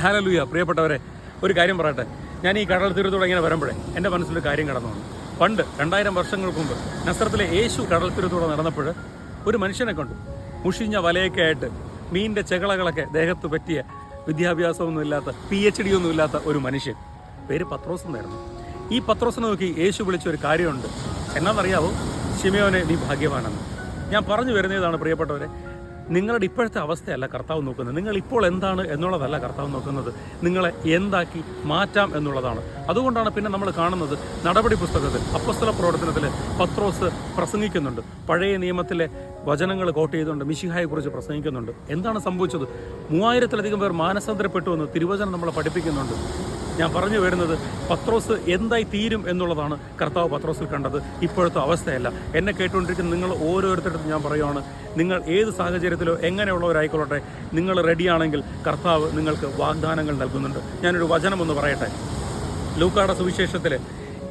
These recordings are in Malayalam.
ഹാലലുയ പ്രിയപ്പെട്ടവരെ ഒരു കാര്യം പറയട്ടെ. ഞാൻ ഈ കടൽ തീരത്തോടെ ഇങ്ങനെ വരുമ്പോഴേ എന്റെ മനസ്സിലൊരു കാര്യം കടന്നു പണ്ട് രണ്ടായിരം വർഷങ്ങൾക്ക് മുമ്പ് നസ്രത്തിലെ യേശു കടൽ തീരത്തോടെ നടന്നപ്പോൾ ഒരു മനുഷ്യനെ കണ്ടു. മുഷിഞ്ഞ വലയൊക്കെ ആയിട്ട് മീനിന്റെ ചെകളകളൊക്കെ ദേഹത്ത് പറ്റിയ വിദ്യാഭ്യാസമൊന്നുമില്ലാത്ത പി എച്ച് ഡി ഒന്നും ഇല്ലാത്ത ഒരു മനുഷ്യൻ. പേര് പത്രോസ് എന്നായിരുന്നു. ഈ പത്രോസിനെ നോക്കി യേശു വിളിച്ച ഒരു കാര്യമുണ്ട്. എന്നാണെന്നറിയാവോ ഷിമയോനെ നീ ഭാഗ്യവാനെന്ന് ഞാൻ പറഞ്ഞു വരുന്നതാണ് പ്രിയപ്പെട്ടവരെ നിങ്ങളുടെ ഇപ്പോഴത്തെ അവസ്ഥയല്ല കർത്താവ് നോക്കുന്നത്. നിങ്ങൾ ഇപ്പോൾ എന്താണ് എന്നുള്ളതല്ല കർത്താവ് നോക്കുന്നത്. നിങ്ങളെ എന്താക്കി മാറ്റാം എന്നുള്ളതാണ്. അതുകൊണ്ടാണ് പിന്നെ നമ്മൾ കാണുന്നത് നടപടി പുസ്തകത്തിൽ അപ്പസ്തല പ്രവർത്തനത്തിൽ പത്രോസ് പ്രസംഗിക്കുന്നുണ്ട്. പഴയ നിയമത്തിലെ വചനങ്ങൾ കോട്ട് ചെയ്തുകൊണ്ട് മിശിഹായെ കുറിച്ച് പ്രസംഗിക്കുന്നുണ്ട്. എന്താണ് സംഭവിച്ചത്? മൂവായിരത്തിലധികം പേർ മാനസാന്തരപ്പെട്ടു എന്ന് തിരുവചനം നമ്മളെ പഠിപ്പിക്കുന്നുണ്ട്. ഞാൻ പറഞ്ഞു വരുന്നത് പത്രോസ് എന്തായി തീരും എന്നുള്ളതാണ് കർത്താവ് പത്രോസിൽ കണ്ടത്. ഇപ്പോഴത്തെ അവസ്ഥയല്ല. എന്നെ കേട്ടുകൊണ്ടിരിക്കുന്ന നിങ്ങൾ ഓരോരുത്തരുടെ ഞാൻ പറയുവാണ് നിങ്ങൾ ഏത് സാഹചര്യത്തിലോ എങ്ങനെയുള്ളവരായിക്കൊള്ളട്ടെ നിങ്ങൾ റെഡിയാണെങ്കിൽ കർത്താവ് നിങ്ങൾക്ക് വാഗ്ദാനങ്ങൾ നൽകുന്നുണ്ട്. ഞാനൊരു ഒന്ന് പറയട്ടെ. ലൂക്കാട സുവിശേഷത്തിൽ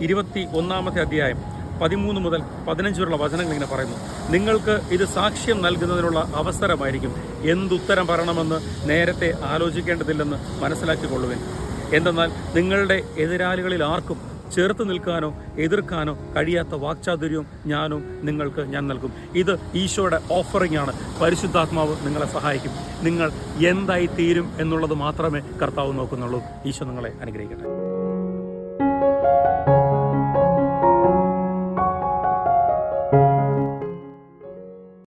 ഇരുപത്തി ഒന്നാമത്തെ അധ്യായം പതിമൂന്ന് മുതൽ പതിനഞ്ച് വരെയുള്ള വചനങ്ങൾ ഇങ്ങനെ പറയുന്നു. നിങ്ങൾക്ക് ഇത് സാക്ഷ്യം നൽകുന്നതിനുള്ള അവസരമായിരിക്കും. എന്തുത്തരം പറയണമെന്ന് നേരത്തെ ആലോചിക്കേണ്ടതില്ലെന്ന് മനസ്സിലാക്കിക്കൊള്ളുവിൻ. എന്തെന്നാൽ നിങ്ങളുടെ എതിരാളികളിൽ ആർക്കും ചേർത്ത് നിൽക്കാനോ എതിർക്കാനോ കഴിയാത്ത വാക്ചാതുര്യവും ഞാനും നിങ്ങൾക്ക് ഞാൻ നൽകും. ഇത് ഈശോയുടെ ഓഫറിംഗ് ആണ്. പരിശുദ്ധാത്മാവ് നിങ്ങളെ സഹായിക്കും. നിങ്ങൾ എന്തായി തീരും എന്നുള്ളത് മാത്രമേ കർത്താവ് നോക്കുന്നുള്ളൂ. ഈശോ നിങ്ങളെ അനുഗ്രഹിക്കട്ടെ.